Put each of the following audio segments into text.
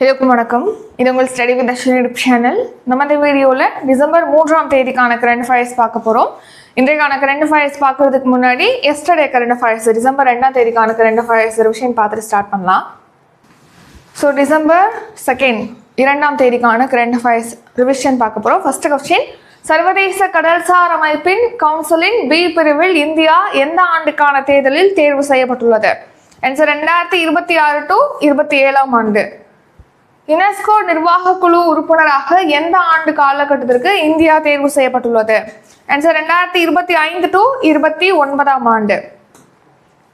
எல்லோருக்கும் வணக்கம். இது உங்கள் ஸ்டடி வித் யூடியூப் சேனல் நம்ம இந்த வீடியோவில் டிசம்பர் மூன்றாம் தேதிக்கான கரண்ட் ஃபயர்ஸ் பார்க்க போகிறோம் இன்றைக்கான கரண்ட் ஃபயர்ஸ் பார்க்கறதுக்கு முன்னாடி எஸ்டர்டே கரண்ட் ஃபயர்ஸ் டிசம்பர் ரெண்டாம் தேதிக்கான கரண்ட் ஃபயர்ஸ் ரிவிஷன் பார்த்துட்டு ஸ்டார்ட் பண்ணலாம். ஸோ டிசம்பர் செகண்ட் இரண்டாம் தேதிக்கான கரண்ட் ஃபயர்ஸ் ரிவிஷன் பார்க்க போகிறோம் ஃபர்ஸ்ட் கொஸ்டின் சர்வதேச கடல்சார் அமைப்பின் கவுன்சிலின் பி பிரிவில் இந்தியா எந்த ஆண்டுக்கான தேர்தலில் தேர்வு செய்யப்பட்டுள்ளது? ஆன்சர் ரெண்டாயிரத்தி இருபத்தி ஆறு டு இருபத்தி ஏழாம் ஆண்டு. யுனெஸ்கோ நிர்வாக குழு உறுப்பினராக எந்த ஆண்டு காலகட்டத்திற்கு இந்தியா தேர்வு செய்யப்பட்டுள்ளது? ஆன்சர் ரெண்டாயிரத்தி இருபத்தி ஐந்து டு இருபத்தி ஒன்பதாம் ஆண்டு.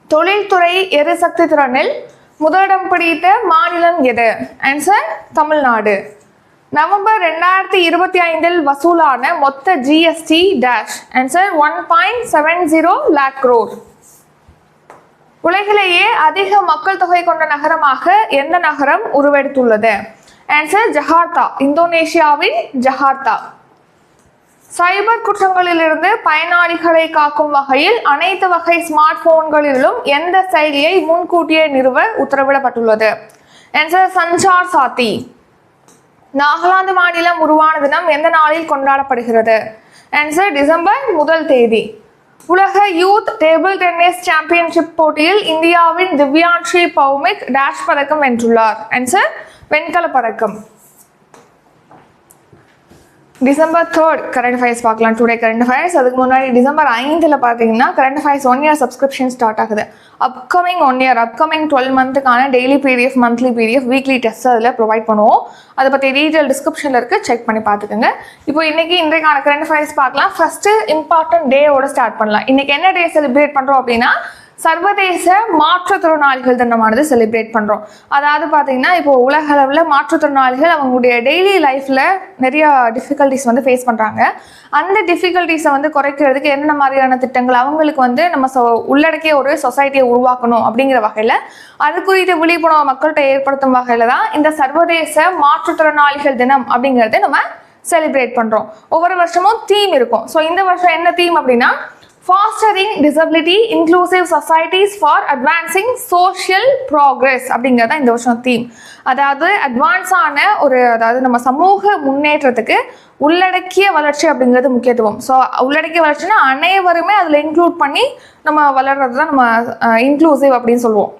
தொழில்துறை எரிசக்தி திறனில் முதலிடம் பிடித்த மாநிலம் எது? ஆன்சர் தமிழ்நாடு. நவம்பர் ரெண்டாயிரத்தி இருபத்தி ஐந்தில் வசூலான மொத்த GST dash answer one point seven zero lakh crore. உலகிலேயே அதிக மக்கள் தொகை கொண்ட நகரமாக எந்த நகரம் உருவெடுத்துள்ளது? ஆன்சர் ஜகார்த்தா இந்தோனேஷியாவின் ஜகார்த்தா. சைபர் குற்றங்களிலிருந்து பயனாளிகளை காக்கும் வகையில் அனைத்து வகை ஸ்மார்ட் போன்களிலும் எந்த செயலியை முன்கூட்டியே நிறுவ உத்தரவிடப்பட்டுள்ளது? ஆன்சர் சஞ்சார் சாத்தி. நாகாலாந்து மாநிலம் உருவான தினம் எந்த நாளில் கொண்டாடப்படுகிறது? ஆன்சர் டிசம்பர் முதல் தேதி. உலக யூத் டேபிள் டென்னிஸ் சாம்பியன்ஷிப் போட்டியில் இந்தியாவின் திவ்யான்ஷி பௌமிக் டேஷ் பதக்கம் வென்றுள்ளார். ஆன்சர் வெண்கல பதக்கம். டிசம்பர் தேர்ட் கரண்ட் ஃபயர்ஸ் பார்க்கலாம். டுடே கரண்ட் ஃபைர்ஸ் அதுக்கு முன்னாடி டிசம்பர் ஐந்தில் பார்த்தீங்கன்னா current affairs one year subscription start ஆகுது. Upcoming one year upcoming twelve மந்த்துக்கான daily PDF monthly PDF weekly test அதில் ப்ரொவைட் பண்ணுவோம். அதை பற்றி டீட்டெயில் டிஸ்கிரிப்ஷனில் இருக்குது செக் பண்ணி பார்த்துக்கோங்க. இப்போ இன்றைக்கி இன்றைக்கான கரண்ட் ஃபயர்ஸ் பார்க்கலாம். ஃபஸ்ட்டு இம்பார்ட்டன்ட் டேவோட ஸ்டார்ட் பண்ணலாம். இன்றைக்கி என்ன டே செலிப்ரேட் பண்ணுறோம் அப்படின்னா சர்வதேச மாற்றுத்திறனாளிகள் தினமானது செலிப்ரேட் பண்ணுறோம் அதாவது பார்த்தீங்கன்னா இப்போ உலக அளவில் மாற்றுத்திறனாளிகள் அவங்களுடைய டெய்லி லைஃப்பில் நிறைய டிஃபிகல்ட்டிஸ் வந்து ஃபேஸ் பண்ணுறாங்க அந்த டிஃபிகல்ட்டிஸை வந்து குறைக்கிறதுக்கு என்னென்ன மாதிரியான திட்டங்கள் அவங்களுக்கு வந்து நம்ம சொ உள்ளடக்கிய ஒரு சொசைட்டியை உருவாக்கணும் அப்படிங்கிற வகையில் அது குறித்த விழிப்புணர்வு மக்கள்கிட்ட ஏற்படுத்தும் வகையில் தான் இந்த சர்வதேச மாற்றுத்திறனாளிகள் தினம் அப்படிங்கிறத நம்ம செலிப்ரேட் பண்ணுறோம் ஒவ்வொரு வருஷமும் தீம் இருக்கும். ஸோ இந்த வருஷம் என்ன தீம் அப்படின்னா fostering disability inclusive societies for advancing social progress அப்படிங்கிறது தான் இந்த வருஷம் தீம் அதாவது அட்வான்ஸான ஒரு அதாவது நம்ம சமூக முன்னேற்றத்துக்கு உள்ளடக்கிய வளர்ச்சி அப்படிங்கிறது முக்கியத்துவம். ஸோ உள்ளடக்கிய வளர்ச்சினா அனைவருமே அதில் இன்க்ளூட் பண்ணி நம்ம வளர்றது தான் நம்ம இன்க்ளூசிவ் அப்படின்னு சொல்லுவோம்.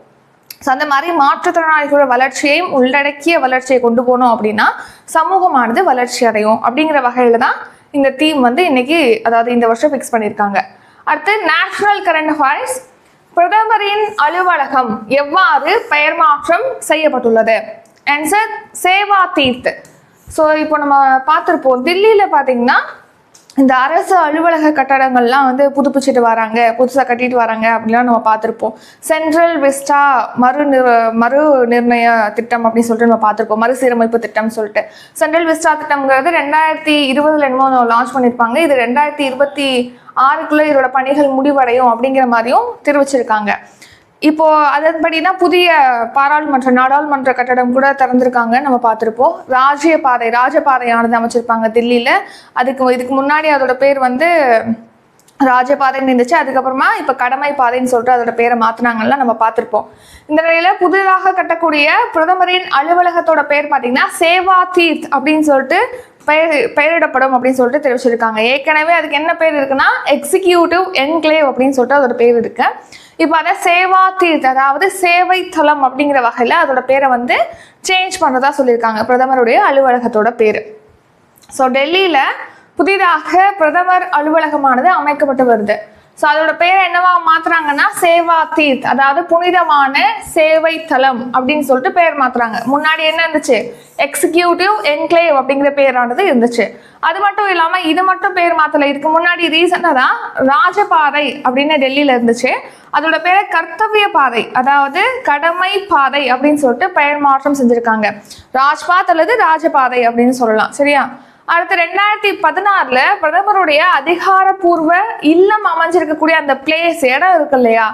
ஸோ அந்த மாதிரி மாற்றுத்திறனாளிகளோட வளர்ச்சியையும் உள்ளடக்கிய வளர்ச்சியை கொண்டு போனோம் அப்படின்னா சமூகமானது வளர்ச்சி அடையும் அப்படிங்கிற வகையில் தான் இந்த தீம் வந்து இன்னைக்கு அதாவது இந்த வருஷம் ஃபிக்ஸ் பண்ணியிருக்காங்க. அடுத்து நேஷனல் கரண்ட் அஃபேர்ஸ் பிரதமரின் அலுவலகம் எவ்வாறு பெயர் மாற்றம் செய்யப்பட்டுள்ளது? ஆன்சர் சேவா தீர்த்து. ஸோ இப்போ நம்ம பார்த்துருப்போம் தில்லியில் பார்த்தீங்கன்னா இந்த அரசு அலுவலக கட்டடங்கள்லாம் வந்து புதுப்பிச்சுட்டு வராங்க புதுசாக கட்டிட்டு வராங்க அப்படிலாம் நம்ம பார்த்துருப்போம். சென்ட்ரல் விஸ்டா மறு நிர் மறு நிர்ணய திட்டம் அப்படின்னு சொல்லிட்டு நம்ம பார்த்துருப்போம். மறுசீரமைப்பு திட்டம்னு சொல்லிட்டு. சென்ட்ரல் விஸ்டா திட்டம்ங்கிறது ரெண்டாயிரத்தி இருபதுல என்னமோ லான்ச் பண்ணியிருப்பாங்க இது ரெண்டாயிரத்தி இருபத்தி ஆறுக்குள்ள இதோட பணிகள் முடிவடையும் அப்படிங்கிற மாதிரியும் தெரிவிச்சிருக்காங்க. இப்போ அதன்படினா புதிய பாராளுமன்ற நாடாளுமன்ற கட்டடம் கூட திறந்திருக்காங்க நம்ம பார்த்துருப்போம். ராஜ்ய பாதை ராஜபாதையானது அமைச்சிருப்பாங்க தில்லியில். அதுக்கு இதுக்கு முன்னாடி அதோட பேர் வந்து ராஜபாதைன்னு இருந்துச்சு. அதுக்கப்புறமா இப்போ கடமை பாதைன்னு சொல்லிட்டு அதோட பேரை மாற்றினாங்கலாம் நம்ம பார்த்துருப்போம். இந்த நிலையில புதிதாக கட்டக்கூடிய பிரதமரின் அலுவலகத்தோட பேர் பார்த்தீங்கன்னா சேவா தீர்த் அப்படின்னு சொல்லிட்டு பெயர் பெயரிடப்படும் அப்படின்னு சொல்லிட்டு தெரிவிச்சிருக்காங்க. ஏற்கனவே அதுக்கு என்ன பேர் இருக்குன்னா எக்ஸிக்யூட்டிவ் என்க்ளேவ் அப்படின்னு சொல்லிட்டு அதோட பேர் இருக்கு. இப்போ அதை சேவா தீர்த் அதாவது சேவை தளம் அப்படிங்கிற வகையில் அதோட பேரை வந்து சேஞ்ச் பண்ணுறதா சொல்லியிருக்காங்க. பிரதமருடைய அலுவலகத்தோட பேர். ஸோ டெல்லியில் புதிதாக பிரதமர் அலுவலகமானது அமைக்கப்பட்டு வருது. ஸோ அதோட பேர் என்னவா மாத்துறாங்கன்னா சேவா தீர்த் அதாவது புனிதமான சேவை தலம் அப்படின்னு சொல்லிட்டு பேர் மாத்துறாங்க. முன்னாடி என்ன இருந்துச்சு? எக்ஸிக்யூட்டிவ் என்க்ளேவ் அப்படிங்கிற பேரானது இருந்துச்சு. அது மட்டும் இல்லாம இது மட்டும் பேர் மாத்தல. இதுக்கு முன்னாடி ரீசெண்டாக தான் ராஜபாதை அப்படின்னு டெல்லியில இருந்துச்சு. அதோட பேரை கர்த்தவிய பாதை அதாவது கடமை பாதை அப்படின்னு சொல்லிட்டு பெயர் மாற்றம் செஞ்சிருக்காங்க. ராஜ்பாத் அல்லது ராஜபாதை அப்படின்னு சொல்லலாம். சரியா? அடுத்து ரெண்டாயிரத்தி பதினாறுல பிரதமருடைய அதிகாரப்பூர்வ இல்லம் அமைஞ்சிருக்கக்கூடிய அந்த பிளேஸ் இடம் இருக்கு இல்லையா?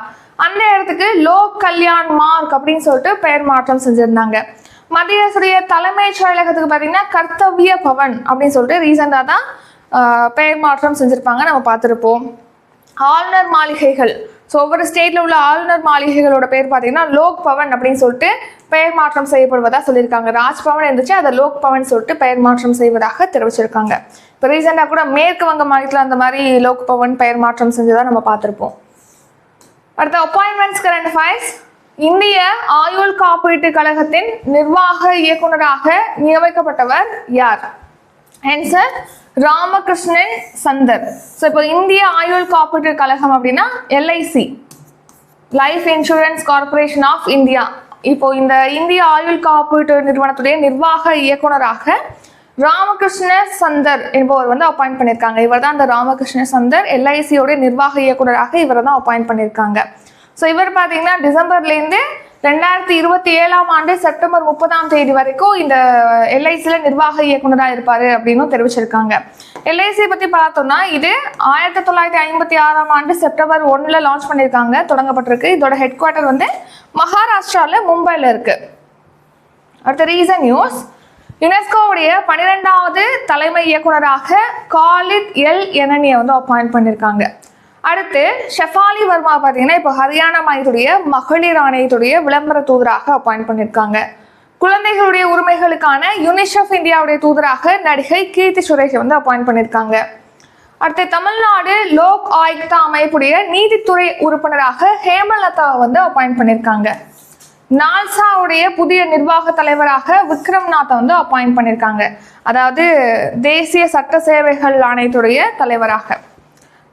அந்த இடத்துக்கு லோக் கல்யாண் மார்க் அப்படின்னு சொல்லிட்டு பெயர் மாற்றம் செஞ்சிருந்தாங்க. மத்திய அரசுடைய தலைமைச் செயலகத்துக்கு பார்த்தீங்கன்னா கர்த்தவிய பவன் அப்படின்னு சொல்லிட்டு ரீசெண்டாக தான் பெயர் மாற்றம் செஞ்சுருப்பாங்க. நம்ம பார்த்துருப்போம். ஆளுநர் மாளிகைகள். ஸோ ஒவ்வொரு ஸ்டேட்ல உள்ள ஆளுநர் மாளிகைகளோட பேர் பார்த்தீங்கன்னா லோக் பவன் அப்படின்னு சொல்லிட்டு பெயர் மாற்றம் செய்யப்படுவதா சொல்லியிருக்காங்க. ராஜ்பவன் இருந்துச்சு அதை லோக் பவன் சொல்லிட்டு பெயர் மாற்றம் செய்வதாக தெரிவிச்சிருக்காங்க. இப்போ ரீசெண்டாக கூட மேற்கு வங்க மாநிலத்தில் அந்த மாதிரி லோக் பவன் பெயர் மாற்றம் செஞ்சதாக நம்ம பார்த்துருப்போம். அடுத்த அப்பாயின்மெண்ட்ஸ் கரண்ட் அஃபேர்ஸ் இந்திய ஆயுள் காப்பீட்டு கழகத்தின் நிர்வாக இயக்குனராக நியமிக்கப்பட்டவர் யார்? ஆன்சர் ராமகிருஷ்ணன் சந்தர் ஸோ இப்போ இந்திய ஆயுள் காப்பீட்டு கழகம் அப்படின்னா LIC life insurance corporation of India இப்போ இந்த இந்திய ஆயுள் காப்பீட்டு நிறுவனத்துடைய நிர்வாக இயக்குனராக ராமகிருஷ்ண சந்தர் என்பவர் வந்து அப்பாயிண்ட் பண்ணியிருக்காங்க இவர் தான் அந்த ராமகிருஷ்ண சந்தர் எல்ஐசியோட நிர்வாக இயக்குனராக இவரை தான் அப்பாயிண்ட் பண்ணியிருக்காங்க ஸோ இவர் பார்த்தீங்கன்னா டிசம்பர்லேருந்து ரெண்டாயிரத்தி இருபத்தி ஏழாம் ஆண்டு செப்டம்பர் முப்பதாம் தேதி வரைக்கும் இந்த எல்ஐசியில் நிர்வாக இயக்குனராக இருப்பார் அப்படின்னும் தெரிவிச்சிருக்காங்க. எல்ஐசி பற்றி பார்த்தோம்னா இது ஆயிரத்தி தொள்ளாயிரத்தி ஐம்பத்தி ஆறாம் ஆண்டு செப்டம்பர் ஒன்றில் லான்ச் பண்ணியிருக்காங்க தொடங்கப்பட்டிருக்கு. இதோட ஹெட் குவார்ட்டர் வந்து மகாராஷ்டிராவில் மும்பையில் இருக்குது அடுத்த ரீசன் நியூஸ் யுனெஸ்கோவுடைய பன்னிரெண்டாவது தலைமை இயக்குனராக காலித் எல் எனனியை வந்து அப்பாயிண்ட் பண்ணியிருக்காங்க அடுத்து ஷெஃபாலி வர்மா பார்த்தீங்கன்னா இப்போ ஹரியானா மாநிலத்துடைய மகளிர் ஆணையத்துடைய விளம்பர தூதராக அப்பாயிண்ட் பண்ணியிருக்காங்க. குழந்தைகளுடைய உரிமைகளுக்கான யுனிசெஃப் இந்தியாவுடைய தூதராக நடிகை கீர்த்தி சுரேஷை வந்து அப்பாயிண்ட் பண்ணியிருக்காங்க. அடுத்து தமிழ்நாடு லோக் ஆயுக்தா அமைப்புடைய நீதித்துறை உறுப்பினராக ஹேமலதாவை வந்து அப்பாயிண்ட் பண்ணியிருக்காங்க. நால்சாவுடைய புதிய நிர்வாக தலைவராக விக்ரம்நாத்தை வந்து அப்பாயிண்ட் பண்ணியிருக்காங்க. அதாவது தேசிய சட்ட சேவைகள் ஆணையத்துடைய தலைவராக.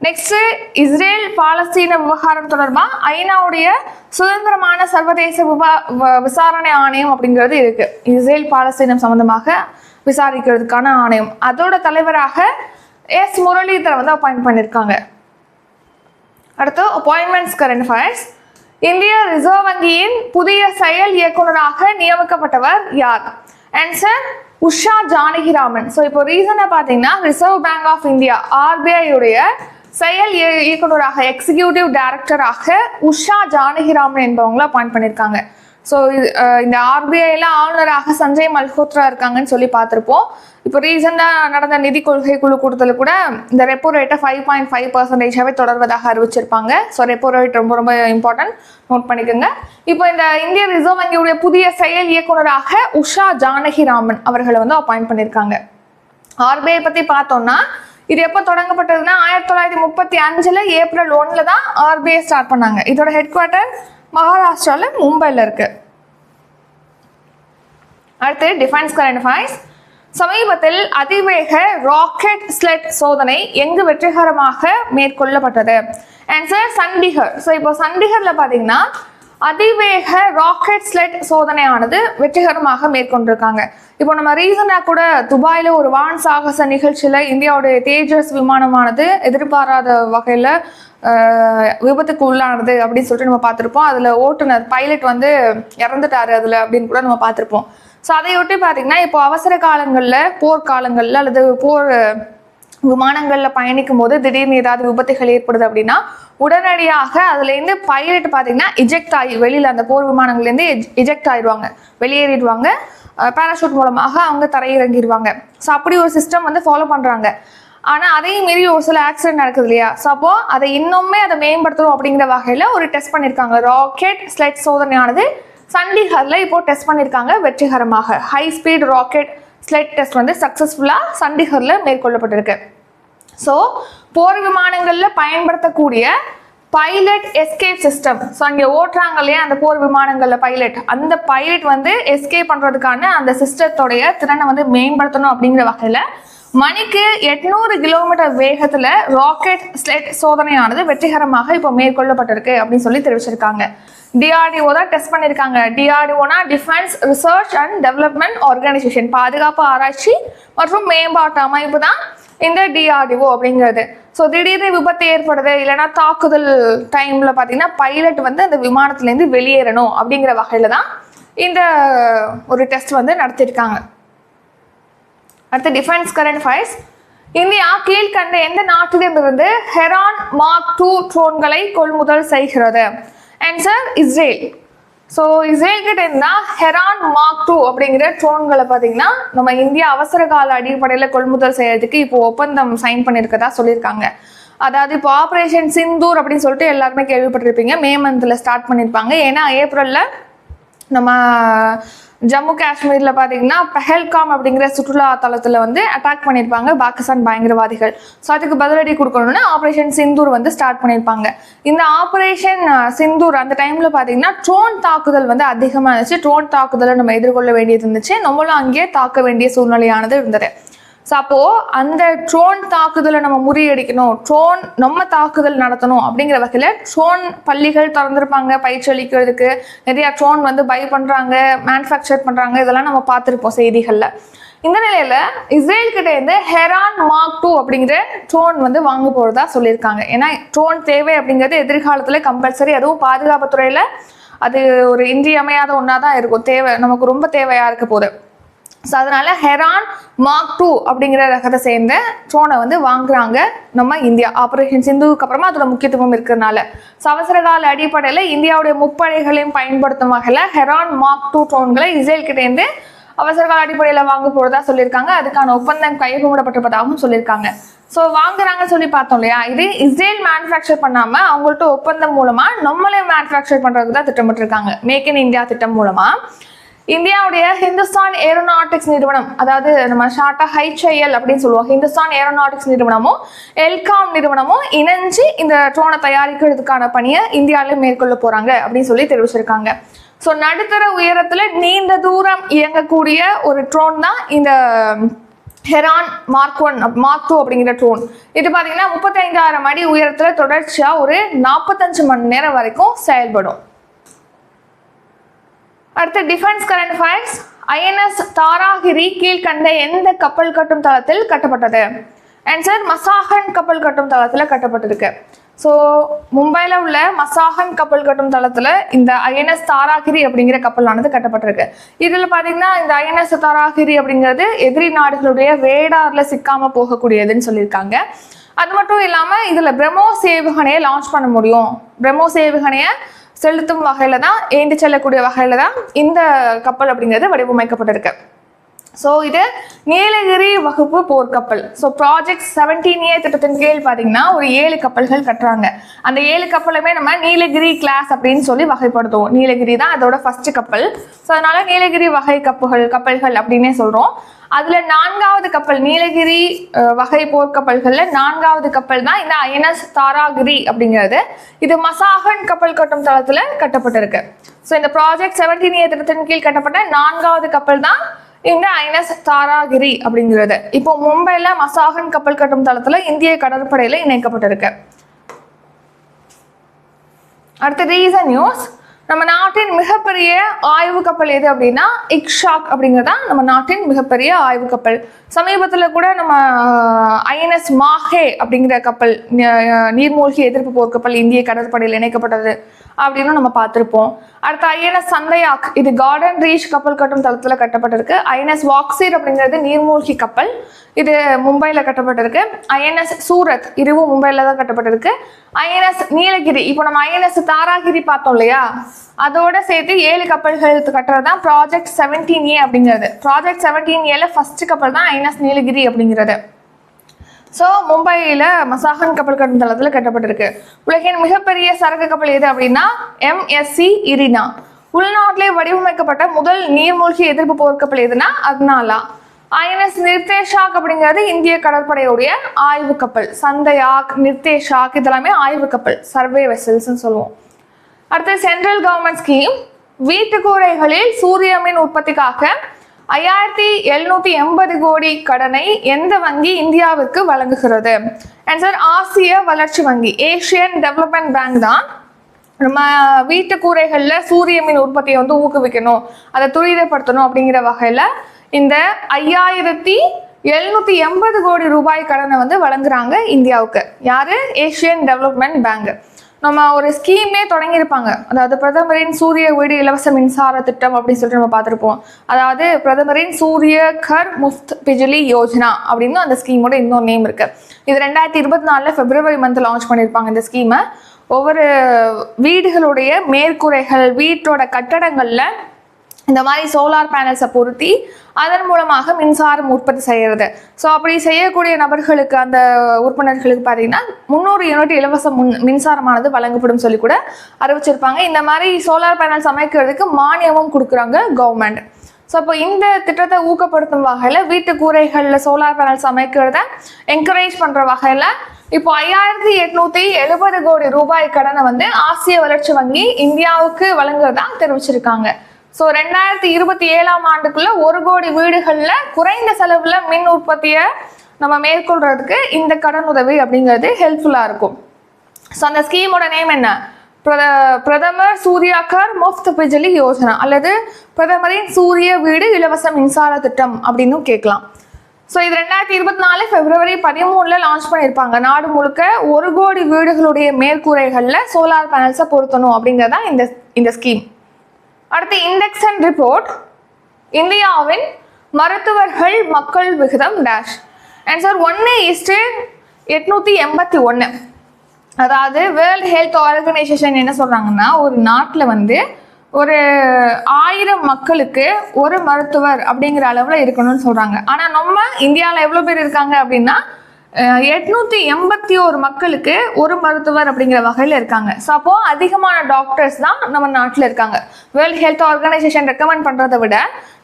நெக்ஸ்ட் இஸ்ரேல் பாலஸ்தீன விவகாரம் தொடர்பாக ஐநாவுடைய சுதந்திரமான சர்வதேச விவா வ- விசாரணை ஆணையம் அப்படிங்கிறது இருக்கு. இஸ்ரேல் பாலஸ்தீனம் சம்பந்தமாக விசாரிக்கிறதுக்கான ஆணையம். அதோட தலைவராக எஸ் முரளிதரை வந்து அப்பாயிண்ட் பண்ணியிருக்காங்க அடுத்து அப்பாயின்மெண்ட்ஸ் கரண்ட் அஃபேர்ஸ் இந்திய ரிசர்வ் வங்கியின் புதிய செயல் இயக்குனராக நியமிக்கப்பட்டவர் யார்? ஆன்சர் உஷா ஜானகிராமன். ஸோ இப்போ ரீசனாக பார்த்தீங்கன்னா reserve bank of India RBI உடைய செயல் இய- இயக்குனராக எக்ஸிகியூட்டிவ் டைரக்டராக உஷா ஜானகிராமன் என்பவங்கள அப்பாயிண்ட் பண்ணியிருக்காங்க. ஸோ இந்த ஆர்பிஐல ஆளுநராக சஞ்சய் மல்ஹோத்ரா இருக்காங்கன்னு சொல்லி பார்த்துருப்போம். இப்போ ரீசெண்டாக நடந்த நிதி கொள்கை குழு கூட்டத்தில் கூட இந்த ரெப்போ ரேட்டை ஃபைவ் பாயிண்ட் ஃபைவ் பர்சன்டேஜாகவே தொடர்வதாக அறிவிச்சிருப்பாங்க. ஸோ ரெப்போ ரேட் ரொம்ப ரொம்ப இம்பார்ட்டன்ட் நோட் பண்ணிக்கோங்க. இப்போ இந்த இந்திய ரிசர்வ் வங்கியுடைய புதிய செயல் இயக்குனராக உஷா ஜானகிராமன் அவர்களை வந்து அப்பாயிண்ட் பண்ணியிருக்காங்க. ஆர்பிஐ பற்றி பார்த்தோம்னா இது எப்போ தொடங்கப்பட்டதுன்னா ஆயிரத்தி தொள்ளாயிரத்தி முப்பத்தி அஞ்சில் ஏப்ரல் ஒன்றில் தான் ஆர்பிஐ ஸ்டார்ட் பண்ணாங்க. இதோட ஹெட் குவார்ட்டர் மகாராஷ்டிராவில் மும்பையில் இருக்கு. அடுத்து டிஃபென்ஸ் கரண்ட் ஃபைஸ் சமீபத்தில் அதிவேக ராக்கெட் ஸ்லெட் சோதனை எங்கு வெற்றிகரமாக மேற்கொள்ளப்பட்டது? ஆன்சர் சண்டிகர். ஸோ இப்போ சண்டிகரில் பார்த்தீங்கன்னா அதிவேக ராக்கெட் ஸ்லெட் சோதனையானது வெற்றிகரமாக மேற்கொண்டிருக்காங்க. இப்போ நம்ம ரீசனாக கூட துபாயில் ஒரு வான் சாகச நிகழ்ச்சியில் இந்தியாவுடைய தேஜஸ் விமானமானது எதிர்பாராத வகையில் விபத்துக்கு உள்ளானது அப்படின்னு சொல்லிட்டு நம்ம பார்த்துருப்போம். அதில் ஓட்டுநர் பைலட் வந்து இறந்துட்டாரு அதில் அப்படின்னு கூட நம்ம பார்த்துருப்போம். ஸோ அதையொட்டி பார்த்தீங்கன்னா இப்போ அவசர காலங்களில் போர்க்காலங்களில் அல்லது போர் விமானங்களில் பயணிக்கும் போது திடீர்னு ஏதாவது விபத்துகள் ஏற்படுது அப்படின்னா உடனடியாக அதுலேருந்து பைலட் பார்த்தீங்கன்னா இஜெக்ட் ஆகி வெளியில் அந்த போர் விமானங்கள்லேருந்து இஜெக்ட் ஆயிடுவாங்க. வெளியேறிடுவாங்க. பேராஷூட் மூலமாக அவங்க தரையிறங்கிடுவாங்க. ஸோ அப்படி ஒரு சிஸ்டம் வந்து ஃபாலோ பண்ணுறாங்க ஆனால் அதையும் மீறி ஒரு சில ஆக்சிடென்ட் நடக்குது இல்லையா? ஸோ அப்போது அதை இன்னுமே அதை மேம்படுத்தணும் அப்படிங்கிற வகையில் ஒரு டெஸ்ட் பண்ணியிருக்காங்க ராக்கெட் ஸ்லைட் சோதனையானது சண்டிகரில் இப்போ டெஸ்ட் பண்ணியிருக்காங்க வெற்றிகரமாக. High speed rocket sled test வந்து சக்ஸஸ்ஃபுல்லாக சண்டிகரில் மேற்கொள்ளப்பட்டிருக்கு. ஸோ போர் விமானங்களில் பயன்படுத்தக்கூடிய பைலட் எஸ்கேப் சிஸ்டம் ஸோ அங்கே ஓட்டுறாங்க இல்லையா அந்த போர் விமானங்களில் பைலட் அந்த பைலட் வந்து எஸ்கேப் பண்ணுறதுக்கான அந்த சிஸ்டத்தோடைய திறனை வந்து மேம்படுத்தணும் அப்படிங்கிற வகையில் மணிக்கு எட்நூறு கிலோமீட்டர் வேகத்தில் ராக்கெட் ஸ்லெட் சோதனையானது வெற்றிகரமாக இப்போ மேற்கொள்ளப்பட்டிருக்கு அப்படின்னு சொல்லி தெரிவிச்சிருக்காங்க. டிஆர்டிஓ தான் டெஸ்ட் பண்ணியிருக்காங்க. டிஆர்டிஓனா defence research and development organisation பாதுகாப்பு ஆராய்ச்சி மற்றும் மேம்பாட்டு அமைப்பு தான் இந்த டிஆர்டிஓ அப்படிங்கிறது. ஸோ திடீர்னு விபத்து ஏற்படுது இல்லைன்னா தாக்குதல் டைமில் பார்த்தீங்கன்னா பைலட் வந்து அந்த விமானத்துலேருந்து வெளியேறணும் அப்படிங்கிற வகையில் தான் இந்த ஒரு டெஸ்ட் வந்து நடத்தியிருக்காங்க அடுத்து டிஃபென்ஸ் கரண்ட் ஃபைஸ் இந்தியா கீழ்கண்ட எந்த நாட்டிடமிருந்து ஹெரான் மார்க் டூ ட்ரோன்களை கொள்முதல் செய்கிறது? ஆன்சர் இஸ்ரேல் ஸோ இஸ்ரேல் கிட்ட இருந்தா ஹெரான் மார்க் டூ அப்படிங்கிற ட்ரோன்களை பார்த்தீங்கன்னா நம்ம இந்தியா அவசர கால அடிப்படையில் கொள்முதல் செய்யறதுக்கு இப்போ ஒப்பந்தம் சைன் பண்ணியிருக்கதா சொல்லியிருக்காங்க. அதாவது இப்போ ஆப்ரேஷன் சிந்தூர் அப்படின்னு சொல்லிட்டு எல்லாருமே கேள்விப்பட்டிருப்பீங்க. மே மந்தில் ஸ்டார்ட் பண்ணியிருப்பாங்க. ஏன்னா ஏப்ரலில் நம்ம ஜம்மு காஷ்மீரில் பார்த்தீங்கன்னா பெஹல்காம் அப்படிங்கிற சுற்றுலா தளத்தில் வந்து அட்டாக் பண்ணியிருப்பாங்க பாகிஸ்தான் பயங்கரவாதிகள். ஸோ அதுக்கு பதிலடி கொடுக்கணும்னு ஆப்ரேஷன் சிந்தூர் வந்து ஸ்டார்ட் பண்ணியிருப்பாங்க இந்த ஆப்ரேஷன் சிந்தூர் அந்த டைமில் பார்த்தீங்கன்னா ட்ரோன் தாக்குதல் வந்து அதிகமாக இருந்துச்சு. ட்ரோன் தாக்குதலை நம்ம எதிர்கொள்ள வேண்டியது இருந்துச்சு. நம்மளும் அங்கேயே தாக்க வேண்டிய சூழ்நிலையானது இருந்தது. ஸோ அப்போது அந்த ட்ரோன் தாக்குதலை நம்ம முறியடிக்கணும். ட்ரோன் நம்ம தாக்குதல் நடத்தணும் அப்படிங்கிற வகையில் ட்ரோன் பள்ளிகள் திறந்திருப்பாங்க பயிற்சி அளிக்கிறதுக்கு. நிறையா ட்ரோன் வந்து பை பண்ணுறாங்க மேனுஃபேக்சர் பண்ணுறாங்க இதெல்லாம் நம்ம பார்த்துருப்போம் செய்திகளில். இந்த நிலையில் இஸ்ரேல் கிட்ட இருந்து ஹெரான் மார்க் டூ அப்படிங்கிற ட்ரோன் வந்து வாங்க போகிறதா சொல்லியிருக்காங்க. ஏன்னா ட்ரோன் தேவை அப்படிங்கிறது எதிர்காலத்தில் கம்பல்சரி அதுவும் பாதுகாப்புத்துறையில் அது ஒரு இன்றியமையாத ஒன்றா தான் இருக்கும். தேவை நமக்கு ரொம்ப தேவையாக இருக்க போகுது ஸோ அதனால ஹெரான் மார்க் டூ அப்படிங்கிற ரகத்தை சேர்ந்த ட்ரோனை வந்து வாங்குறாங்க நம்ம இந்தியா. ஆப்ரேஷன் சிந்துவுக்கு அப்புறமா அதோட முக்கியத்துவம் இருக்கிறதுனால. ஸோ அவசர கால அடிப்படையில் இந்தியாவுடைய முப்படைகளையும் பயன்படுத்தும் வகையில் ஹெரான் மார்க் டூ ட்ரோன்களை இஸ்ரேல்கிட்டேருந்து அவசர கால அடிப்படையில் வாங்க போகிறதா சொல்லியிருக்காங்க. அதுக்கான ஒப்பந்தம் கையகமிடப்பட்டிருப்பதாகவும் சொல்லியிருக்காங்க. ஸோ வாங்குறாங்கன்னு சொல்லி பார்த்தோம் இல்லையா? இது இஸ்ரேல் மேனுஃபேக்சர் பண்ணாமல் அவங்கள்ட்ட ஒப்பந்தம் மூலமாக நம்மளே மேனுஃபேக்சர் பண்ணுறதுக்கு தான் திட்டமிட்டிருக்காங்க. மேக் இன் இந்தியா திட்டம் மூலமாக இந்தியாவுடைய ஹிந்துஸ்தான் ஏரோநாட்டிக்ஸ் நிறுவனம் அதாவது நம்ம ஷார்ட்டா ஹைச்ஐஎல் அப்படின்னு சொல்லுவோம் ஹிந்துஸ்தான் ஏரோநாட்டிக்ஸ் நிறுவனமும் எல்காம் நிறுவனமும் இணைஞ்சு இந்த ட்ரோனை தயாரிக்கிறதுக்கான பணியை இந்தியாவில மேற்கொள்ள போறாங்க அப்படின்னு சொல்லி தெரிவிச்சிருக்காங்க. ஸோ நடுத்தர உயரத்துல நீண்ட தூரம் இயங்கக்கூடிய ஒரு ட்ரோன் தான் இந்த Heron mark one mark two அப்படிங்கிற ட்ரோன். இது பார்த்தீங்கன்னா முப்பத்தைந்தாயிரம் அடி உயரத்தில் தொடர்ச்சியாக ஒரு நாற்பத்தஞ்சு மணி நேரம் வரைக்கும் செயல்படும். அடுத்து defence current affairs INS Taragiri கீழ்கண்ட எந்த கப்பல் கட்டும் தளத்தில் கட்டப்பட்டது? ஆன்சர் மசாகன் கப்பல் கட்டும் தளத்தில் கட்டப்பட்டிருக்கு. ஸோ மும்பையில் உள்ள மசாகன் கப்பல் கட்டும் தளத்தில் இந்த ஐஎன்எஸ் தாராகிரி அப்படிங்கிற கப்பலானது கட்டப்பட்டிருக்கு. இதில் பார்த்தீங்கன்னா இந்த ஐஎன்எஸ் தாராகிரி அப்படிங்கிறது எதிரி நாடுகளுடைய வேடாரில் சிக்காமல் போகக்கூடியதுன்னு சொல்லியிருக்காங்க. அது மட்டும் இல்லாமல் இதில் பிரம்மோ சேவுகணையை லான்ச் பண்ண முடியும். பிரம்மோ சேவுகணையை செலுத்தும் வகையில் தான் ஏந்தி செல்லக்கூடிய வகையில் தான் இந்த கப்பல் அப்படிங்கிறது வடிவமைக்கப்பட்டிருக்கு. ஸோ இது நீலகிரி வகுப்பு போர்க்கப்பல் ஸோ ப்ராஜெக்ட் செவன்டீன் ஏ திட்டத்தின் கீழ் பார்த்தீங்கன்னா ஒரு ஏழு கப்பல்கள் கட்டுறாங்க. அந்த ஏழு கப்பலுமே நம்ம நீலகிரி கிளாஸ் அப்படின்னு சொல்லி வகைப்படுத்துவோம். நீலகிரி தான் அதோட ஃபர்ஸ்ட் கப்பல். ஸோ அதனால நீலகிரி வகை கப்புகள் கப்பல்கள் அப்படின்னே சொல்கிறோம் அதில் நான்காவது கப்பல் நீலகிரி வகை போர்க்கப்பல்களில் நான்காவது கப்பல் தான் இந்த ஐஎன்எஸ் தாராகிரி அப்படிங்கிறது. இது மசாகன் கப்பல் கட்டும் தளத்தில் கட்டப்பட்டிருக்கு. ஸோ இந்த ப்ராஜெக்ட் செவன்டீன் ஏ திட்டத்தின் கீழ் கட்டப்பட்ட நான்காவது கப்பல் தான் இந்த ஐஎன்எஸ் தாராகிரி அப்படிங்கிறது. இப்போ மும்பைல மசாகன் கப்பல் கட்டும் தளத்துல இந்திய கடற்படையில இணைக்கப்பட்டிருக்கு. அடுத்த ரீசன் நியூஸ். நம்ம நாட்டின் மிகப்பெரிய ஆய்வு கப்பல் எது அப்படின்னா இக்ஷாக் அப்படிங்கிறது தான் நம்ம நாட்டின் மிகப்பெரிய ஆய்வு கப்பல். சமீபத்தில் கூட நம்ம ஐஎன்எஸ் மாஹே அப்படிங்கிற கப்பல் நீர்மூழ்கி எதிர்ப்பு போர்க்கப்பல் இந்திய கடற்படையில் இணைக்கப்பட்டது. அப்படின்னு நம்ம பார்த்துருப்போம். அடுத்து ஐஎன்எஸ் சந்தையாக். இது கார்டன் ரீச் கப்பல் கட்டும் தளத்தில் கட்டப்பட்டிருக்கு. ஐஎன்எஸ் வாக்ஸீர் அப்படிங்கிறது நீர்மூழ்கி கப்பல். இது மும்பையில் கட்டப்பட்டிருக்கு. ஐஎன்எஸ் சூரத் இதுவும் மும்பையில் தான் கட்டப்பட்டிருக்கு. ஐஎன்எஸ் நீலகிரி இப்போ நம்ம ஐஎன்எஸ் தாராகிரி பார்த்தோம் இல்லையா? அதோட சேர்த்து ஏழு கப்பல்கள் கட்டுறது தான் ப்ராஜெக்ட் செவன்டீன் ஏ அப்படிங்கிறது. ப்ராஜெக்ட் செவன்டீன் ஏல ஃபர்ஸ்ட் கப்பல் தான் ஐஎன்எஸ் நீலகிரி அப்படிங்கிறது. ஸோ மும்பையில் மசாகன் கப்பல் கட்டும் தளத்தில் கட்டப்பட்டிருக்கு. உலகின் மிகப்பெரிய சரக்கு கப்பல் எது அப்படின்னா எம்எஸ்சி இரினா. உள்நாட்டிலே வடிவமைக்கப்பட்ட முதல் நீர்மூழ்கி எதிர்ப்பு போர்க்கப்பல் எதுனா அதனாலா ஐஎன்எஸ் நிர்தேஷாக் அப்படிங்கிறது இந்திய கடற்படையுடைய ஆய்வு கப்பல். சந்தையாக் நிர்தேஷாக் இதெல்லாமே ஆய்வு கப்பல். சர்வே வெசல்ஸ்னு சொல்லுவோம். அடுத்து சென்ட்ரல் கவர்மெண்ட் ஸ்கீம். வீட்டுக்கூரைகளில் சூரிய மின் உற்பத்திக்காக ஐயாயிரத்தி எழுநூத்தி எண்பது கோடி கடனை எந்த வங்கி இந்தியாவுக்கு வழங்குகிறது? ஆன்சர் ஆசிய வளர்ச்சி வங்கி ஏசியன் டெவலப்மெண்ட் பேங்க் தான் நம்ம வீட்டு கூரைகளில் சூரிய மின் உற்பத்தியை வந்து ஊக்குவிக்கணும் அதை துரிதப்படுத்தணும் அப்படிங்கிற வகையில் இந்த ஐயாயிரத்தி எழுநூத்தி எண்பது கோடி ரூபாய் கடனை வந்து வழங்குறாங்க இந்தியாவுக்கு. யாரு? ஏசியன் டெவலப்மெண்ட் பேங்க் நம்ம ஒரு ஸ்கீமே தொடங்கியிருப்பாங்க. அதாவது பிரதமரின் சூரிய வீடு இலவச மின்சார திட்டம் அப்படின்னு சொல்லிட்டு நம்ம பார்த்துருப்போம். அதாவது பிரதமரின் சூரிய கர் முஃப்த் பிஜிலி யோஜனா அப்படின்னு அந்த ஸ்கீமோட இன்னொரு நேம் இருக்கு. இது ரெண்டாயிரத்தி இருபத்தி நாலில் பிப்ரவரி மந்த் லான்ச் பண்ணியிருப்பாங்க இந்த ஸ்கீமை ஒவ்வொரு வீடுகளுடைய மேற்கூரைகள் வீட்டோட கட்டடங்களில் இந்த மாதிரி சோலார் பேனல்ஸை பொருத்தி அதன் மூலமாக மின்சாரம் உற்பத்தி செய்கிறது ஸோ அப்படி செய்யக்கூடிய நபர்களுக்கு அந்த உறுப்பினர்களுக்கு பார்த்தீங்கன்னா முந்நூறு யூனிட் இலவச முன் மின்சாரமானது வழங்கப்படும் சொல்லி கூட அறிவிச்சிருப்பாங்க. இந்த மாதிரி சோலார் பேனல்ஸ் அமைக்கிறதுக்கு மானியமும் கொடுக்குறாங்க கவர்மெண்ட் ஸோ அப்போ இந்த திட்டத்தை ஊக்கப்படுத்தும் வகையில் வீட்டு கூரைகளில் சோலார் பேனல்ஸ் அமைக்கிறத என்கரேஜ் பண்ணுற வகையில் இப்போ ஐயாயிரத்தி எட்நூத்தி எழுபது கோடி ரூபாய் கடனை வந்து ஆசிய வளர்ச்சி வங்கி இந்தியாவுக்கு வழங்குறதா தெரிவிச்சிருக்காங்க. ஸோ ரெண்டாயிரத்தி இருபத்தி ஏழாம் ஆண்டுக்குள்ள ஒரு கோடி வீடுகளில் குறைந்த செலவில் மின் உற்பத்தியை நம்ம மேற்கொள்றதுக்கு இந்த கடன் உதவி அப்படிங்கிறது ஹெல்ப்ஃபுல்லாக இருக்கும். ஸோ அந்த ஸ்கீமோட நேம் என்ன? பிரத பிரதமர் சூர்யாகர் முஃப்த் பிஜலி யோஜனா அல்லது பிரதமரின் சூரிய வீடு இலவச மின்சார திட்டம் அப்படின்னு கேட்கலாம். ஸோ இது ரெண்டாயிரத்தி இருபத்தி நாலு பிப்ரவரி பதிமூணில் லான்ச் பண்ணியிருப்பாங்க. நாடு முழுக்க ஒரு கோடி வீடுகளுடைய மேற்கூரைகளில் சோலார் பேனல்ஸை பொருத்தணும் அப்படிங்கிறதா இந்த இந்த ஸ்கீம் அடுத்து இண்டெக்ஸ் அண்ட் ரிப்போர்ட் இந்தியாவின் மருத்துவர்கள் மக்கள் விகிதம் டேஷ் ஆன்சர் ஒன்று இஸ்டு எட்நூற்றி எண்பத்தி ஒன்று அதாவது வேர்ல்ட் ஹெல்த் ஆர்கனைசேஷன் என்ன சொல்கிறாங்கன்னா ஒரு நாட்டில் வந்து ஒரு ஆயிரம் மக்களுக்கு ஒரு மருத்துவர் அப்படிங்கிற அளவில் இருக்கணும்னு சொல்கிறாங்க ஆனால் நம்ம இந்தியாவில் எவ்வளோ பேர் இருக்காங்க அப்படின்னா எட்நூற்றி எண்பத்தி ஒரு மக்களுக்கு ஒரு மருத்துவர் அப்படிங்கிற வகையில் இருக்காங்க. ஸோ அப்போ அதிகமான டாக்டர்ஸ் தான் நம்ம நாட்டில் இருக்காங்க. வேர்ல்ட் ஹெல்த் ஆர்கனைசேஷன் ரெக்கமெண்ட் பண்ணுறதை விட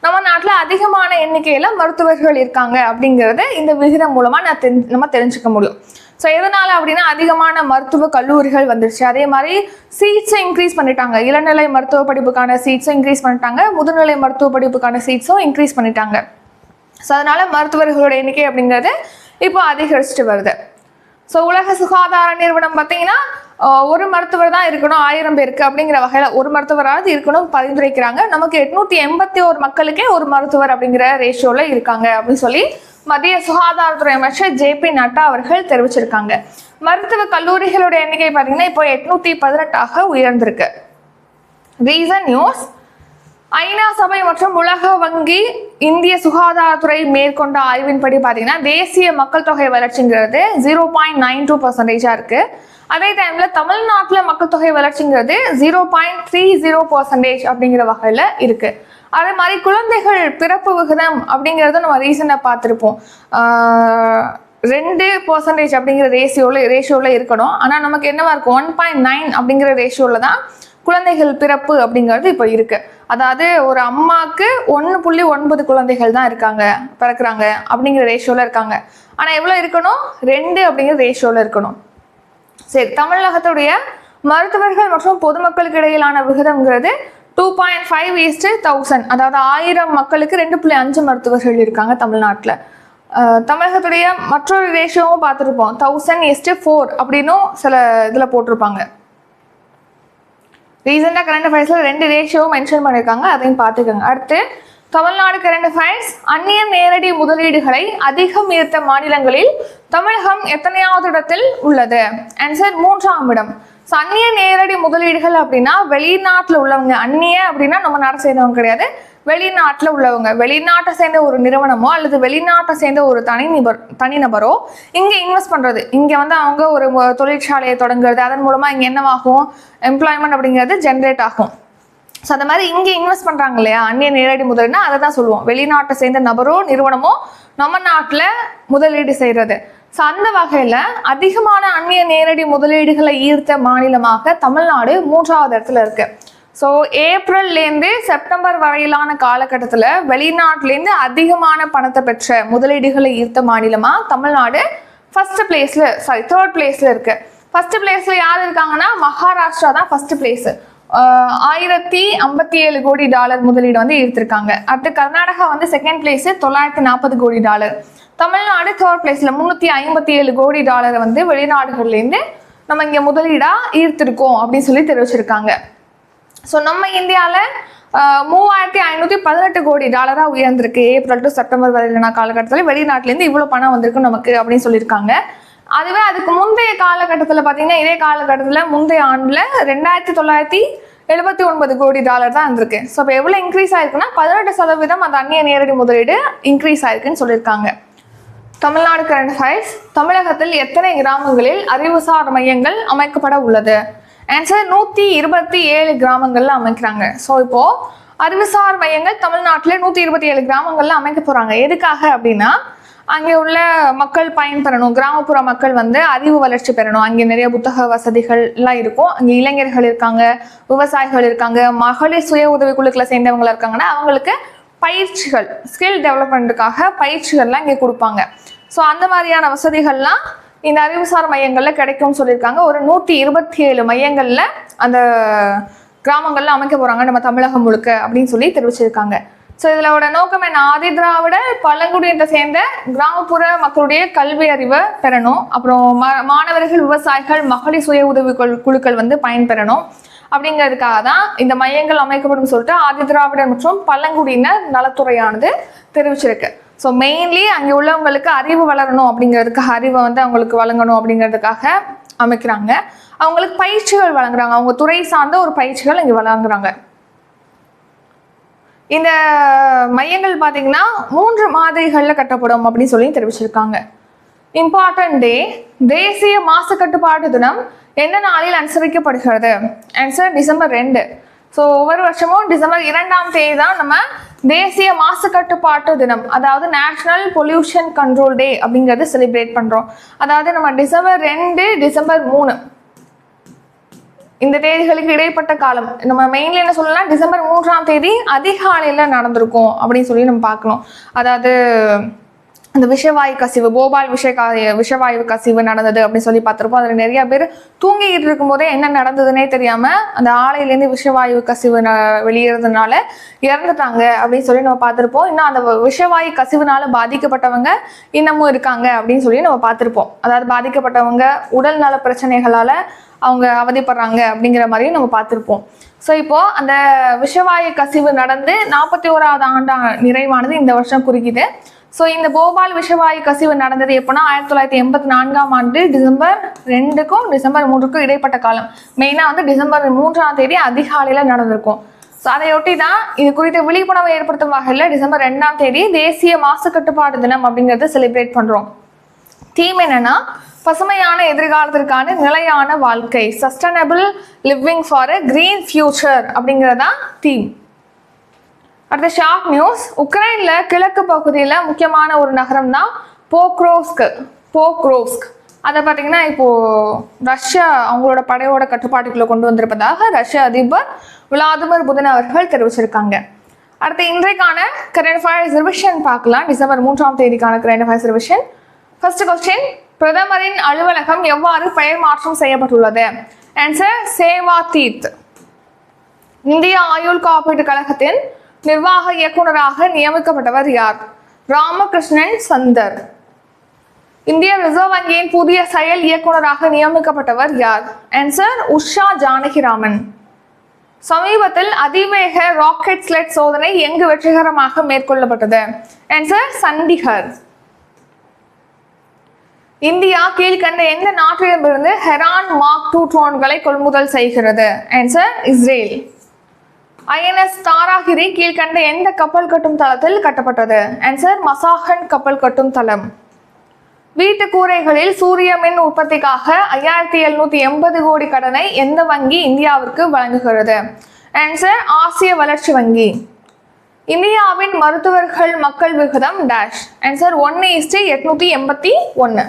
நம்ம நாட்டில் அதிகமான எண்ணிக்கையில் மருத்துவர்கள் இருக்காங்க அப்படிங்கிறது இந்த விகிதம் மூலமாக நான் தெரி நம்ம தெரிஞ்சுக்க முடியும். ஸோ எதனால் அப்படின்னா அதிகமான மருத்துவ கல்லூரிகள் வந்துருச்சு. அதே மாதிரி சீட்ஸை இன்க்ரீஸ் பண்ணிட்டாங்க. இளநிலை மருத்துவ படிப்புக்கான சீட்ஸும் இன்க்ரீஸ் பண்ணிட்டாங்க. முதுநிலை மருத்துவ படிப்புக்கான சீட்ஸும் இன்க்ரீஸ் பண்ணிட்டாங்க. ஸோ அதனால மருத்துவர்களோட எண்ணிக்கை அப்படிங்கிறது இப்போ அதிகரிச்சுட்டு வருது. ஸோ உலக சுகாதார நிறுவனம் பார்த்தீங்கன்னா ஒரு மருத்துவர் தான் இருக்கணும் ஆயிரம் பேருக்கு அப்படிங்கிற வகையில் ஒரு மருத்துவராவது இருக்கணும் பரிந்துரைக்கிறாங்க. நமக்கு எட்நூத்தி எண்பத்தி ஒரு மக்களுக்கே ஒரு மருத்துவர் அப்படிங்கிற ரேஷியோவில் இருக்காங்க அப்படின்னு சொல்லி மத்திய சுகாதாரத்துறை அமைச்சர் ஜே பி நட்டா அவர்கள் தெரிவிச்சிருக்காங்க. மருத்துவ கல்லூரிகளோட எண்ணிக்கை பார்த்தீங்கன்னா இப்போ எட்நூத்தி பதினெட்டாக உயர்ந்திருக்கு. ரீசன் நியூஸ் ஐநா சபை மற்றும் உலக வங்கி இந்திய சுகாதாரத்துறை மேற்கொண்ட ஆய்வின்படி பார்த்தீங்கன்னா தேசிய மக்கள் தொகை வளர்ச்சிங்கிறது ஜீரோ பாயிண்ட் நைன் டூ பர்சன்டேஜாக இருக்கு. அதே டைம்ல தமிழ்நாட்டில் மக்கள் தொகை வளர்ச்சிங்கிறது zero point three zero percentage அப்படிங்கிற வகையில் இருக்கு. அதே மாதிரி குழந்தைகள் பிறப்பு விகிதம் அப்படிங்கிறத நம்ம ரீசனாக பார்த்துருப்போம். ரெண்டு பர்சன்டேஜ் அப்படிங்கிற ரேஷியோவில் ரேஷியோவில் இருக்கணும். ஆனால் நமக்கு என்னவா இருக்கும்? ஒன் பாயிண்ட் நைன் அப்படிங்கிற ரேஷியோவில் தான் குழந்தைகள் பிறப்பு அப்படிங்கிறது இப்போ இருக்கு. அதாவது ஒரு அம்மாவுக்கு ஒன்று புள்ளி ஒன்பது குழந்தைகள் தான் இருக்காங்க பிறக்கிறாங்க அப்படிங்கிற ரேஷியோவில் இருக்காங்க. ஆனால் எவ்வளோ இருக்கணும்? ரெண்டு அப்படிங்கிற ரேஷியோவில் இருக்கணும். சரி தமிழகத்துடைய மருத்துவர்கள் மற்றும் பொதுமக்களுக்கு இடையிலான விகிதம்ங்கிறது two point five is to thousand அதாவது ஆயிரம் மக்களுக்கு ரெண்டு புள்ளி அஞ்சு மருத்துவர்கள் இருக்காங்க தமிழ்நாட்டில். தமிழகத்துடைய மற்றொரு ரேஷியோவும் பார்த்துருப்போம். தௌசண்ட் ஈஸ்ட்டு ஃபோர் அப்படின்னும் சில இதில் போட்டிருப்பாங்க. ரீசெண்டாக கரண்ட் அஃபேர்ஸில் ரெண்டு ரேஷியோவும் மென்ஷன் பண்ணியிருக்காங்க அதையும் பார்த்துக்கோங்க. அடுத்து தமிழ்நாடு கரண்ட் அஃபேர்ஸ் அந்நிய நேரடி முதலீடுகளை அதிகம் ஈர்த்த மாநிலங்களில் தமிழகம் எத்தனையாவது இடத்தில் உள்ளது? ஆன்சர் மூன்றாம் இடம். ஸோ அந்நிய நேரடி முதலீடுகள் அப்படின்னா வெளிநாட்டில் உள்ளவங்க அந்நிய அப்படின்னா நம்ம நாட்டை சேர்ந்தவங்க கிடையாது. வெளிநாட்டில் உள்ளவங்க வெளிநாட்டை சேர்ந்த ஒரு நிறுவனமோ அல்லது வெளிநாட்டை சேர்ந்த ஒரு தனிநபர் தனிநபரோ இங்கே இன்வெஸ்ட் பண்ணுறது இங்கே வந்து அவங்க ஒரு தொழிற்சாலையை தொடங்குறது அதன் மூலமாக இங்கே என்னவாகும்? எம்ப்ளாய்மெண்ட் அப்படிங்கிறது ஜென்ரேட் ஆகும். ஸோ அந்த மாதிரி இங்கே இன்வெஸ்ட் பண்ணுறாங்க இல்லையா? அந்நிய நேரடி முதலீடுனா அதை தான் சொல்லுவோம். வெளிநாட்டை சேர்ந்த நபரோ நிறுவனமோ நம்ம நாட்டில் முதலீடு செய்கிறது ஸோ அந்த வகையில் அதிகமான அந்நிய நேரடி முதலீடுகளை ஈர்த்த மாநிலமாக தமிழ்நாடு மூன்றாவது இடத்துல இருக்குது ஸோ ஏப்ரல்லேருந்து செப்டம்பர் வரையிலான காலகட்டத்தில் வெளிநாட்டிலேருந்து அதிகமான பணத்தை பெற்ற முதலீடுகளை ஈர்த்த மாநிலமாக தமிழ்நாடு ஃபர்ஸ்ட் பிளேஸில் சாரி தேர்ட் பிளேஸில் இருக்குது ஃபர்ஸ்ட் பிளேஸில் யார் இருக்காங்கன்னா மகாராஷ்டிரா தான் ஃபர்ஸ்ட் பிளேஸு ஆயிரத்தி ஐம்பத்தி ஏழு கோடி டாலர் முதலீடு வந்து ஈர்த்திருக்காங்க. அடுத்து கர்நாடகா வந்து செகண்ட் பிளேஸு தொள்ளாயிரத்தி நாற்பது கோடி டாலர். தமிழ்நாடு தேர்ட் பிளேஸில் முந்நூற்றி ஐம்பத்தி ஏழு கோடி டாலரை வந்து வெளிநாடுகள்லேருந்து நம்ம இங்கே முதலீடாக ஈர்த்திருக்கோம் அப்படின்னு சொல்லி தெரிவிச்சிருக்காங்க. ஸோ நம்ம இந்தியாவில் மூவாயிரத்தி ஐநூற்றி பதினெட்டு கோடி டாலராக உயர்ந்திருக்கு. ஏப்ரல் டு செப்டம்பர் வரையிலான காலகட்டத்தில் வெளிநாட்டிலேருந்து இவ்வளோ பணம் வந்திருக்கு நமக்கு அப்படின்னு சொல்லியிருக்காங்க. அதுவே அதுக்கு முந்தைய காலகட்டத்தில் பார்த்தீங்கன்னா இதே காலகட்டத்தில் முந்தைய ஆண்டில் ரெண்டாயிரத்தி தொள்ளாயிரத்தி எழுபத்தி ஒன்பது கோடி டாலர் தான் இருந்திருக்கு. ஸோ இப்போ எவ்வளோ இன்க்ரீஸ் ஆயிருக்குன்னா பதினெட்டு சதவீதம் அந்த அந்நிய நேரடி முதலீடு இன்க்ரீஸ் ஆயிருக்குன்னு சொல்லியிருக்காங்க. தமிழ்நாடு கரண்ட் ஃபைல்ஸ் தமிழகத்தில் எத்தனை கிராமங்களில் அறிவுசார் மையங்கள் அமைக்கப்பட உள்ளது? ஆன்சர் நூற்றி இருபத்தி ஏழு கிராமங்களில் அமைக்கிறாங்க. ஸோ இப்போ அறிவுசார் மையங்கள் தமிழ்நாட்டில் நூற்றி இருபத்தி ஏழு கிராமங்கள்ல அமைக்க போறாங்க. எதுக்காக அப்படின்னா அங்கே உள்ள மக்கள் பயன்பெறணும் கிராமப்புற மக்கள் வந்து அறிவு வளர்ச்சி பெறணும். அங்கே நிறைய புத்தக வசதிகள்லாம் இருக்கும். அங்கே இளைஞர்கள் இருக்காங்க விவசாயிகள் இருக்காங்க மகளிர் சுய உதவி குழுக்களை இருக்காங்கன்னா அவங்களுக்கு பயிற்சிகள் ஸ்கில் டெவலப்மெண்ட்டுக்காக பயிற்சிகள்லாம் இங்கே கொடுப்பாங்க. ஸோ அந்த மாதிரியான வசதிகள்லாம் இந்த அறிவுசார் மையங்களில் கிடைக்கும்னு சொல்லியிருக்காங்க. ஒரு நூற்றி இருபத்தி ஏழு மையங்களில் அந்த கிராமங்களில் அமைக்க போகிறாங்க நம்ம தமிழகம் முழுக்க அப்படின்னு சொல்லி தெரிவிச்சிருக்காங்க. ஸோ இதோட நோக்கம் என்ன? ஆதி திராவிட பழங்குடியினத்தை சேர்ந்த கிராமப்புற மக்களுடைய கல்வி அறிவை பெறணும். அப்புறம் ம மாணவர்கள் விவசாயிகள் மகளிர் சுய உதவி குழு- குழுக்கள் வந்து பயன்பெறணும். அப்படிங்கிறதுக்காக தான் இந்த மையங்கள் அமைக்கப்படும் சொல்லிட்டு ஆதி திராவிடர் மற்றும் பழங்குடியினர் நலத்துறையானது தெரிவிச்சிருக்கு. ஸோ மெயின்லி அங்கே உள்ளவங்களுக்கு அறிவு வளரணும் அப்படிங்கிறதுக்கு அறிவை வந்து அவங்களுக்கு வழங்கணும் அப்படிங்கிறதுக்காக அமைக்கிறாங்க. அவங்களுக்கு பயிற்சிகள் வழங்குறாங்க. அவங்க துறை சார்ந்த ஒரு பயிற்சிகள் இங்கே வழங்குறாங்க. இந்த மையங்கள் பார்த்தீங்கன்னா மூன்று மாதிரிகளில் கட்டப்படும் அப்படின்னு சொல்லி தெரிவிச்சிருக்காங்க. இம்பார்ட்டன்ட் டே தேசிய மாசு கட்டுப்பாட்டு தினம் எந்த நாளில் அனுசரிக்கப்படுகிறது? ஆன்சர் டிசம்பர் ரெண்டு. ஸோ ஒவ்வொரு வருஷமும் டிசம்பர் இரண்டாம் தேதி தான் நம்ம தேசிய மாசு கட்டுப்பாட்டு தினம் அதாவது நேஷனல் பொல்யூஷன் கண்ட்ரோல் டே அப்படிங்கிறது செலிப்ரேட் பண்ணுறோம் அதாவது நம்ம டிசம்பர் ரெண்டு டிசம்பர் மூணு. இந்த தேதிகளுக்கு இடைப்பட்ட காலம். நம்ம மெயின்ல என்ன சொல்லலாம் டிசம்பர் மூன்றாம் தேதி அதிகாலையில் நடந்திருக்கும் அப்படின்னு சொல்லி நம்ம பார்க்கணும். அதாவது அந்த விஷவாயு கசிவு போபால் விஷ விஷவாயு கசிவு நடந்தது அப்படின்னு சொல்லி பார்த்துருப்போம். அதில் நிறைய பேர் தூங்கிக்கிட்டு இருக்கும்போதே என்ன நடந்ததுன்னே தெரியாமல் அந்த ஆலையிலேருந்து விஷவாயு கசிவு ந வெளியேறதுனால இறந்துட்டாங்க அப்படின்னு சொல்லி நம்ம பார்த்துருப்போம். இன்னும் அந்த விஷவாயு கசிவுனால பாதிக்கப்பட்டவங்க இன்னமும் இருக்காங்க அப்படின்னு சொல்லி நம்ம பார்த்துருப்போம். அதாவது பாதிக்கப்பட்டவங்க உடல் நல பிரச்சனைகளால் அவங்க அவதிப்படுறாங்க அப்படிங்கிற மாதிரியும் நம்ம பார்த்துருப்போம். ஸோ இப்போ அந்த விஷவாயு கசிவு நடந்து நாற்பத்தி ஓராவது ஆண்டா நிறைவானது இந்த வருஷம் குறிக்குது. ஸோ இந்த போபால் விஷவாயு கசிவு நடந்தது எப்போனா ஆயிரத்தி தொள்ளாயிரத்தி எண்பத்தி நான்காம் ஆண்டு டிசம்பர் ரெண்டுக்கும் டிசம்பர் மூன்றுக்கும் இடைப்பட்ட காலம். மெயினாக வந்து டிசம்பர் மூன்றாம் தேதி அதிகாலையில் நடந்திருக்கும். ஸோ அதையொட்டி தான் இது குறித்த விழிப்புணர்வை ஏற்படுத்தும் வகையில் டிசம்பர் ரெண்டாம் தேதி தேசிய மாசு கட்டுப்பாடு தினம் அப்படிங்கிறது செலிப்ரேட் பண்ணுறோம் தீம் என்னன்னா பசுமையான எதிர்காலத்திற்கான நிலையான வாழ்க்கை sustainable living for a green future அப்படிங்கிறதான் தீம் அடுத்த ஷார்ட் நியூஸ் உக்ரைன்ல கிழக்கு பகுதியில் முக்கியமான ஒரு நகரம் தான் போக்ரோஸ்க் போக்ரோஸ்க் அதை பார்த்தீங்கன்னா இப்போ ரஷ்யா அவங்களோட படையோட கட்டுப்பாட்டுக்குள்ளே கொண்டு வந்திருப்பதாக ரஷ்ய அதிபர் விளாதிமிர் புதின் அவர்கள் தெரிவிச்சிருக்காங்க. அடுத்து இன்றைக்கான கரண்ட் அஃபேர்ஸ் ரிவிஷன் பார்க்கலாம். டிசம்பர் மூன்றாம் தேதிக்கான current affairs revision first question பிரதமரின் அலுவலகம் எவ்வாறு பெயர் மாற்றம் செய்யப்பட்டுள்ளது? ஆன்சர் சேவா தீத் இந்திய ஆயுள் காப்பீட்டு கழகத்தின் நிர்வாக இயக்குனராக நியமிக்கப்பட்டவர் யார்? ராமகிருஷ்ணன் சந்தர். இந்திய ரிசர்வ் வங்கியின் புதிய செயல் இயக்குனராக நியமிக்கப்பட்டவர் யார்? ஆன்சர் உஷா ஜானகிராமன். சமீபத்தில் அதிவேக ராக்கெட் ஸ்லெட் சோதனை எங்கு வெற்றிகரமாக மேற்கொள்ளப்பட்டது? ஆன்சர் சண்டிகர். இந்தியா கீழ்கண்ட எந்த நாட்டிடமிருந்து ஹெரான் மார்க் டூ ட்ரோன்களை கொள்முதல் செய்கிறது? Answer Israel. ஐஎன்எஸ் தாராகிரி கீழ்கண்ட எந்த கப்பல் கட்டும் தளத்தில் கட்டப்பட்டது? ஆன்சர் மசாகன் கப்பல் கட்டும் தளம். வீட்டு கூரைகளில் சூரிய மின் உற்பத்திக்காக ஐயாயிரத்தி எழுநூத்தி எண்பது கோடி கடனை எந்த வங்கி இந்தியாவிற்கு வழங்குகிறது? ஆன்சர் ஆசிய வளர்ச்சி வங்கி. இந்தியாவின் மருத்துவர்கள் மக்கள் விகிதம் டேஷ் ஆன்சர் ஒன்னு இஸ்டி எட்நூத்தி எண்பத்தி ஒன்று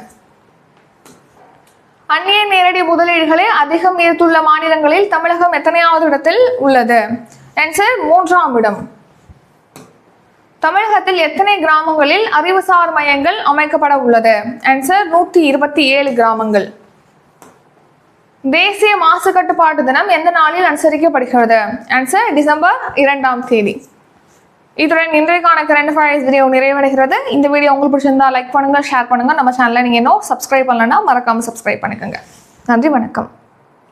அந்நிய நேரடி முதலீடுகளை அதிகம் ஈர்த்துள்ள மாநிலங்களில் தமிழகம் எத்தனையாவது இடத்தில் உள்ளது? ஆன்சர் மூன்றாம் இடம். தமிழகத்தில் எத்தனை கிராமங்களில் அறிவுசார் மையங்கள் அமைக்கப்பட உள்ளது? ஆன்சர் நூற்றி இருபத்தி ஏழு கிராமங்கள். தேசிய மாசு கட்டுப்பாட்டு தினம் எந்த நாளில் அனுசரிக்கப்படுகிறது? ஆன்சர் டிசம்பர் இரண்டாம் தேதி. இதுடன் இன்றைக்கான கரண்ட் அஃபேர்ஸ் வீடியோ நிறைவடைகிறது. இந்த வீடியோ உங்களுக்கு பிடிச்சிருந்தா லைக் பண்ணுங்க ஷேர் பண்ணுங்க. நம்ம சேனலை நீங்கள் இன்னும் சப்ஸ்கிரைப் பண்ணலன்னா மறக்காம சப்ஸ்கிரைப் பண்ணிக்கோங்க. நன்றி வணக்கம்.